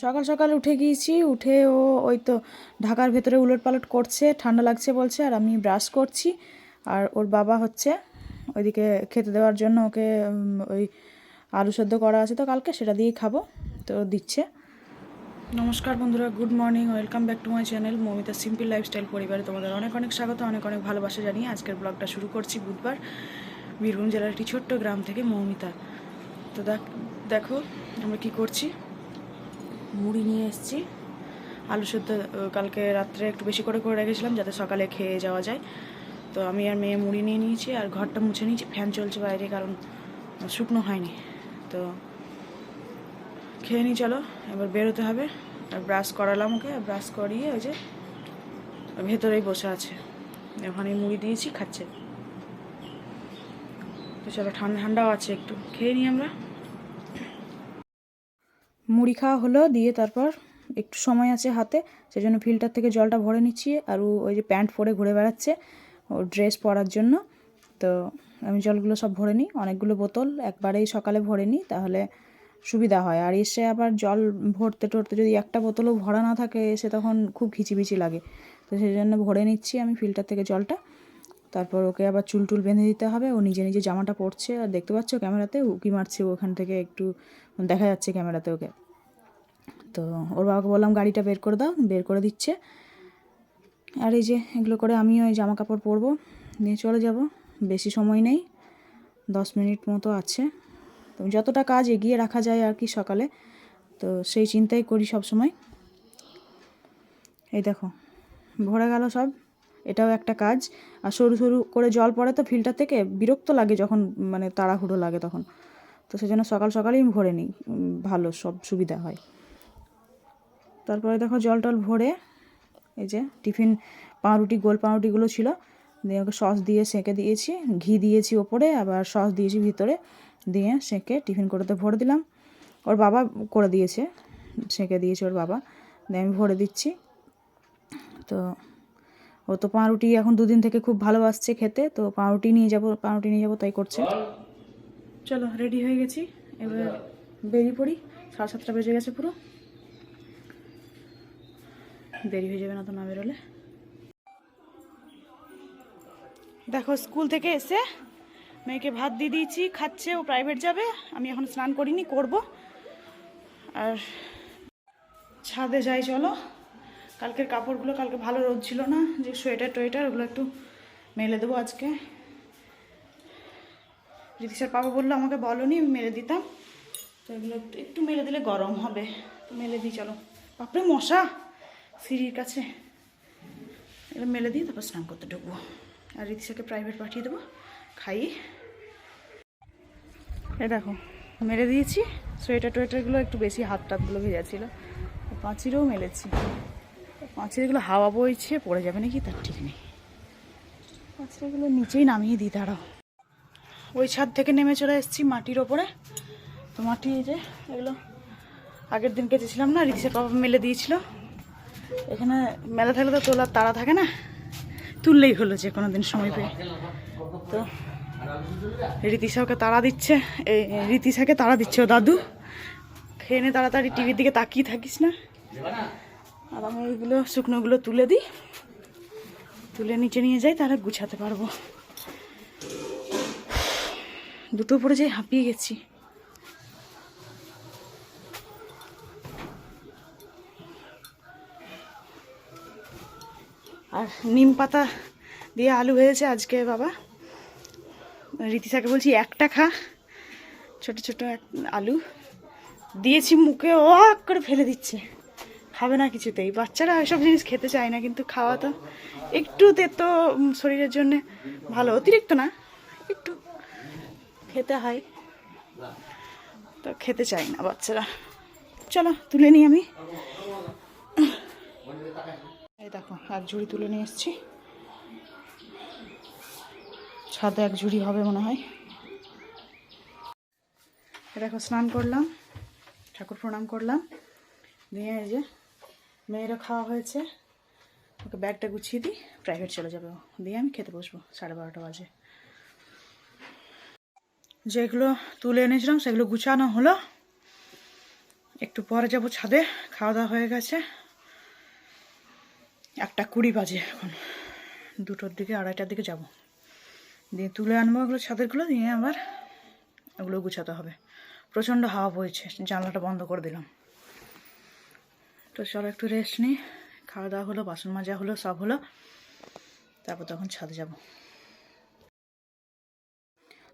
সকাল সকাল উঠে গিয়েছি, উঠে ও ওই তো ঢাকার ভেতরে উলট পালট করছে, ঠান্ডা লাগছে বলছে, আর আমি ব্রাশ করছি। আর ওর বাবা হচ্ছে ওইদিকে খেতে দেওয়ার জন্য ওকে ওই আলু সেদ্ধ করা আছে তো কালকে, সেটা দিয়েই খাব, তো দিচ্ছে। নমস্কার বন্ধুরা, good morning, welcome back to my channel Momita simple lifestyle পরিবারে তোমাদের অনেক অনেক স্বাগত, অনেক অনেক ভালোবাসা জানিয়ে আজকের ব্লগটা শুরু করছি বুধবার, বীরভূম জেলার একটি ছোট্ট গ্রাম থেকে মৌমিতা। তো দেখ- দেখো আমরা কি করছি। মুড়ি নিয়ে এসেছি। আলু সেদ্ধ কালকে রাত্রে একটু বেশি করে করে রেখেছিলাম যাতে সকালে খেয়ে যাওয়া যায়। তো আমি আর মেয়ে মুড়ি নিয়ে নিয়েছি আর ঘরটা মুছে নিয়েছি। ফ্যান চলছে বাইরে কারণ শুকনো হয়নি। তো খেয়ে নিই চলো, এবার বেরোতে হবে। আর ব্রাশ করালাম ওকে ব্রাশ করিয়ে ওই যে ভেতরেই বসে আছে। ওখানে মুড়ি দিয়েছি, খাচ্ছে। তো চলো, ঠান্ডা, ঠান্ডাও আছে একটু। খেয়ে নিই আমরা। মুড়ি খাওয়া হলো, দিয়ে তারপর একটু সময় আছে হাতে সেই জন্য ফিল্টার থেকে জলটা ভরে নিচ্ছি। আর ওই যে প্যান্ট পরে ঘুরে বেড়াচ্ছে, ও ড্রেস পরার জন্য। তো আমি জলগুলো সব ভরে নিই, অনেকগুলো বোতল, একবারেই সকালে ভরে নিই, তাহলে সুবিধা হয়। আর এসে আবার জল ভরতে টরতে যদি একটা বোতলও ভরা না থাকে, এসে তখন খুব ঘিচিবিচি লাগে। তো সেই জন্য ভরে নিচ্ছি আমি ফিল্টার থেকে জলটা। তারপর ওকে আবার চুল টুল বেঁধে দিতে হবে। ও নিজে নিজে জামাটা পরছে আর দেখতে পাচ্ছ ক্যামেরাতে উকি মারছে ওখান থেকে একটু, দেখা যাচ্ছে ক্যামেরাতে ওকে। তো ওর বাবাকে বললাম, গাড়িটা বের করে দাও, বের করে দিচ্ছে। আর এই যে এগুলো করে আমিও ওই জামা কাপড় পরবো। নিয়ে চলে যাব। বেশি সময় নেই, দশ মিনিট মতো আছে। তো যতটা কাজ এগিয়ে রাখা যায় আর কি সকালে, তো সেই চিন্তাই করি সব সময় এই দেখো, ভরে গেল সব। এটাও একটা কাজ। আর সরু সরু করে জল পড়ে তো ফিল্টার থেকে বিরক্ত লাগে যখন মানে তাড়াহুড়ো লাগে তখন। তো সেজন্য সকাল সকালেই ভরে নিই ভালো, সব সুবিধা হয়। তারপরে দেখো জল টল ভরে, এই যে টিফিন পাউরুটি, গোল পাউরুটিগুলো ছিল। দিয়ে ওকে সস দিয়ে সেঁকে দিয়েছি, ঘি দিয়েছি ওপরে, আবার সস দিয়েছি ভিতরে। দিয়ে সেঁকে টিফিন করেতে ভরে দিলাম। ওর বাবা করে দিয়েছে, সেঁকে দিয়েছে ওর বাবা। দিয়ে আমি ভরে দিচ্ছি। তো ও তো পাউরুটি এখন দুদিন থেকে খুব ভালোবাসছে খেতে তো পাউরুটি নিয়ে যাব পাউরুটি নিয়ে যাব তাই করছে। চলো রেডি হয়ে গেছি। এবার বেরিয়ে পড়ি। সাড়ে সাতটা বেজে গেছে পুরো। দেরি হয়ে যাবে না তো না বেরোলে। দেখো স্কুল থেকে এসে মেয়েকে ভাত দিয়ে দিয়েছি খাচ্ছে ও প্রাইভেট যাবে। আমি এখন স্নান করিনি করব। আর ছাদে যাই চলো। কালকের কাপড়গুলো, কালকে ভালো রোদ ছিল না, যে সোয়েটার টোয়েটার, ওগুলো একটু মেলে দেবো আজকে। স্যার, পাপা বলল আমাকে বলনি মেলে দিতাম। তো এগুলো একটু মেলে দিলে গরম হবে, তো মেলে দিই, চলো। বাপরে, মশা! সিঁড়ির কাছে। এগুলো মেলে দিয়ে তারপর স্নান করতে ঢুকবো। আর রিতিশাকে প্রাইভেট পাঠিয়ে দেবো, খাইয়ে। এ দেখো মেরে দিয়েছি, সোয়েটার টোয়েটারগুলো একটু বেশি হাত টাতগুলো ভেজা ছিল পাঁচিরেও মেলেছি। পাঁচিরগুলো হাওয়া বইছে, পড়ে যাবে নাকি তার ঠিক নেই। পাঁচিরগুলো নিচেই নামিয়ে দিই, দাঁড়াও। ওই ছাদ থেকে নেমে চলে এসেছি মাটির ওপরে। তো মাটি যে, এগুলো আগের দিন কেটেছিলাম না রিক্সা বাবা মেলে দিয়েছিল। এখানে মেলা থাকলে তো তোলার তাড়া থাকে না, তুললেই হলো যে কোনো দিন সময় পেয়ে। তো রীতিশাকে তাড়া দিচ্ছে এই রীতিশাকে তাড়া দিচ্ছে ও দাদু। খেয়ে নে তাড়াতাড়ি, টিভির দিকে তাকিয়ে থাকিস না। আর আমি এইগুলো শুকনোগুলো তুলে দিই। তুলে নিচে নিয়ে যাই, তাহলে গুছাতে পারব। দুটো পরে যাই, হাঁপিয়ে গেছি। আর নিম পাতা দিয়ে আলু হয়েছে আজকে বাবা। রীতিশাকে বলছি, একটা খা। ছোট ছোট আলু। দিয়েছি মুখে ও আক করে ফেলে দিচ্ছে। খাবে না কিছুতেই। বাচ্চারা এসব জিনিস খেতে চায় না, কিন্তু খাওয়া তো একটু তেতো শরীরের জন্য ভালো। অতিরিক্ত না, একটু খেতে হয়। তো খেতে চায় না বাচ্চারা। চলো, তুলে নিই আমি। এই দেখো, এক ঝুড়ি তুলে নিয়ে এসেছি। ছাদে এক ঝুড়ি হবে মনে হয়। দেখো, স্নান করলাম, ঠাকুর প্রণাম করলাম। দিয়ে এই যে মেয়েরও খাওয়া হয়েছে। ওকে ব্যাগটা গুছিয়ে দিই প্রাইভেট চলে যাবে। দিয়ে আমি খেতে বসবো, সাড়ে বারোটা বাজে। যেগুলো তুলে এনেছিলাম, সেগুলো গুছানো হলো। একটু পরে যাব ছাদে, খাওয়া দাওয়া হয়ে গেছে। একটা কুড়ি বাজে এখন। দুটোর দিকে, আড়াইটার দিকে যাব। দিয়ে তুলে আনব ওগুলো ছাদেরগুলো দিয়ে আবার ওগুলো গুছাতে হবে। প্রচণ্ড হাওয়া বইছে, জানলাটা বন্ধ করে দিলাম। তো চলো একটু রেস্ট নিই। খাওয়া দাওয়া হলো, বাসন মাজা হলো, সব হলো। তারপর তখন ছাদে যাব।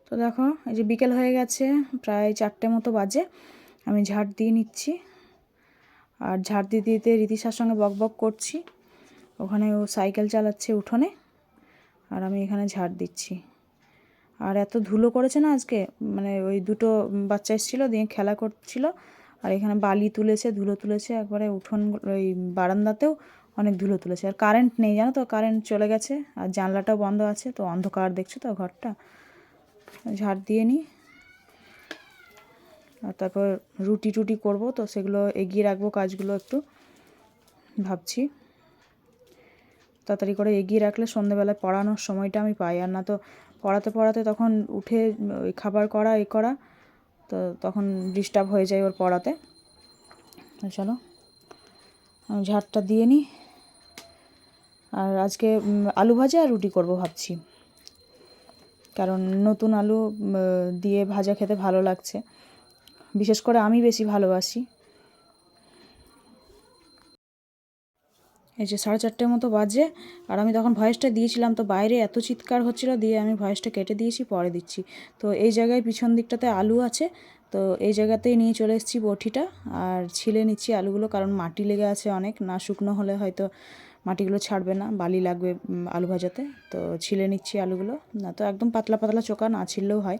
তো দেখো, এই যে বিকেল হয়ে গেছে, প্রায় চারটে মতো বাজে। আমি ঝাড় দিয়ে নিচ্ছি। আর ঝাড় দিতে দিতে রীতিশার সঙ্গে বক বক করছি। ওখানে ও সাইকেল চালাচ্ছে উঠোনে। আর আমি এখানে ঝাড় দিচ্ছি। আর এত ধুলো করেছে না আজকে মানে ওই দুটো বাচ্চা এসেছিল, দিয়ে খেলা করছিল। আর এখানে বালি তুলেছে, ধুলো তুলেছে, একবারে উঠোন, ওই বারান্দাতেও অনেক ধুলো তুলেছে। আর কারেন্ট নেই, জানো তো? কারেন্ট চলে গেছে, আর জানলাটাও বন্ধ আছে, তো অন্ধকার দেখছ তো ঘরটা? ঝাড় দিয়ে নিই আর তারপর রুটি টুটি করব, তো সেগুলো এগিয়ে রাখব কাজগুলো একটু, ভাবছি। তাড়াতাড়ি করে এগিয়ে রাখলে সন্ধেবেলায় পড়ানোর সময়টা আমি পাই, আর না তো পড়াতে পড়াতে তখন উঠে, ওই খাবার করা, এ করা তো তখন ডিস্টার্ব হয়ে যায় ওর পড়াতে। চলো, আমি ঝাড়টা দিয়ে নিই। আর আজকে আলু ভাজা আর রুটি করব ভাবছি। কারণ নতুন আলু দিয়ে ভাজা খেতে ভালো লাগছে। বিশেষ করে আমি বেশি ভালোবাসি। এই যে সাড়ে চারটের মতো বাজে, আর আমি তখন ভয়েসটা দিয়েছিলাম, তো বাইরে এত চিৎকার হচ্ছিল দিয়ে আমি ভয়েসটা কেটে দিয়েছি, পরে দিচ্ছি। তো এই জায়গায় পিছন দিকটাতে আলু আছে, তো এই জায়গাতেই নিয়ে চলে এসেছি বটিটা আর ছিলে নিচ্ছি আলুগুলো, কারণ মাটি লেগে আছে অনেক, না শুকনো হলে হয়তো মাটিগুলো ছাড়বে না, বালি লাগবে আলু ভাজাতে। তো ছিলে নিচ্ছি আলুগুলো, না তো একদম পাতলা পাতলা চোকা না ছিললেও হয়।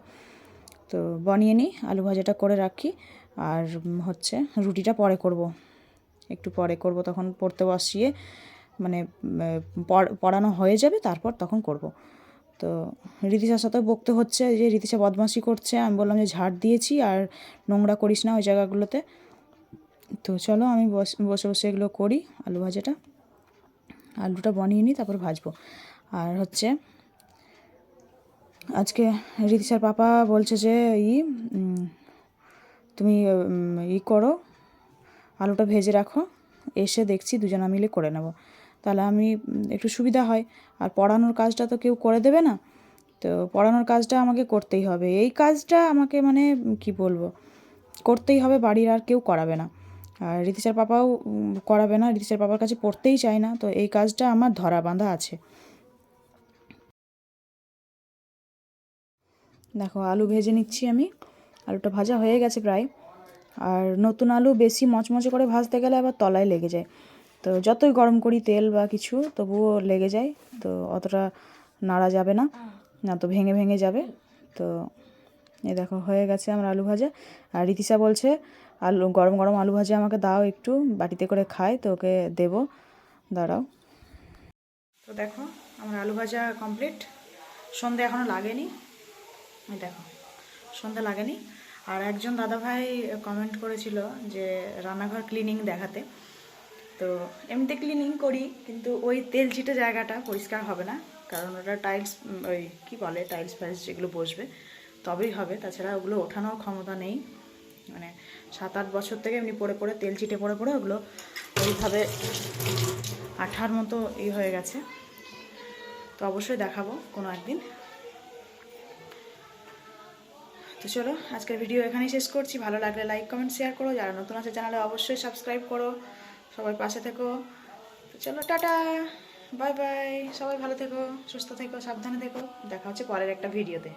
তো বানিয়ে নিই, আলু ভাজাটা করে রাখি, আর হচ্ছে রুটিটা পরে করব। একটু পরে করব, তখন পড়তে বসিয়ে মানে পড়- পড়ানো হয়ে যাবে, তারপর তখন করব। তো রীতিশার সাথেও বকতে হচ্ছে যে রীতিশা বদমাশি করছে, আমি বললাম যে ঝাড় দিয়েছি আর নোংরা করিস না ওই জায়গাগুলোতে। তো চলো আমি বসে বসে এগুলো করি, আলু ভাজাটা। আলুটা বানিয়ে নিই, তারপর ভাজবো। আর হচ্ছে, আজকে রীতিশার পাপা বলছে যে, ই তুমি ই করো আলুটা ভেজে রাখো। এসে দেখছি দুজনা মিলে করে নেব। তাহলে আমি একটু সুবিধা হয়। আর পড়ানোর কাজটা তো কেউ করে দেবে না। তো পড়ানোর কাজটা আমাকে করতেই হবে। এই কাজটা আমাকে মানে কি বলব? করতেই হবে, বাড়ির আর কেউ করাবে না। আর রীতিশার পাপাও করাবে না। রীতিশার পাপার কাছে পড়তেই চায় না। তো এই কাজটা আমার ধরা বাঁধা আছে। দেখো, আলু ভেজে নিচ্ছি আমি। আলুটা ভাজা হয়ে গেছে প্রায়। আর নতুন আলু বেশি মচমচে করে ভাজতে গেলে আবার তলায় লেগে যায়। তো যতই গরম করি তেল বা কিছু, তবুও লেগে যায়, তো অতটা নাড়া যাবে না না তো ভেঙে ভেঙে যাবে। তো এ দেখো, হয়ে গেছে আমার আলু ভাজা। আর রীতিশা বলছে, আলু, গরম গরম আলু ভাজা আমাকে দাও একটু, বাটিতে করে খাই, তো ওকে দেবো। দাঁড়াও। তো দেখো, আমার আলু ভাজা কমপ্লিট। সন্ধে এখনও লাগেনি। দেখো সন্ধ্যা লাগেনি। আর একজন দাদাভাই কমেন্ট করেছিল যে রান্নাঘর ক্লিনিং দেখাতে। তো এমনিতে ক্লিনিং করি, কিন্তু ওই তেল ছিটে জায়গাটা পরিষ্কার হবে না, কারণ ওটা টাইলস ওই কী বলে টাইলস ফাইলস যেগুলো বসবে, তবেই হবে। তাছাড়া ওগুলো ওঠানোর ক্ষমতা নেই। মানে সাত আট বছর থেকে এমনি পড়ে পড়ে তেল ছিটে পড়ে পড়ে ওগুলো ওইভাবে আঠার মতো ই হয়ে গেছে। তো অবশ্যই দেখাবো কোনো একদিন। তো চলো, আজকের ভিডিও এখানেই শেষ করছি। ভালো লাগলে লাইক কমেন্ট শেয়ার করো। যারা নতুন আছে চ্যানেলে অবশ্যই সাবস্ক্রাইব করো। সবাই পাশে থেকো। তো চলো, টাটা। বাই বাই সবাই ভালো থেকো, সুস্থ থেকো, সাবধানে থেকো। দেখা হচ্ছে পরের একটা ভিডিওতে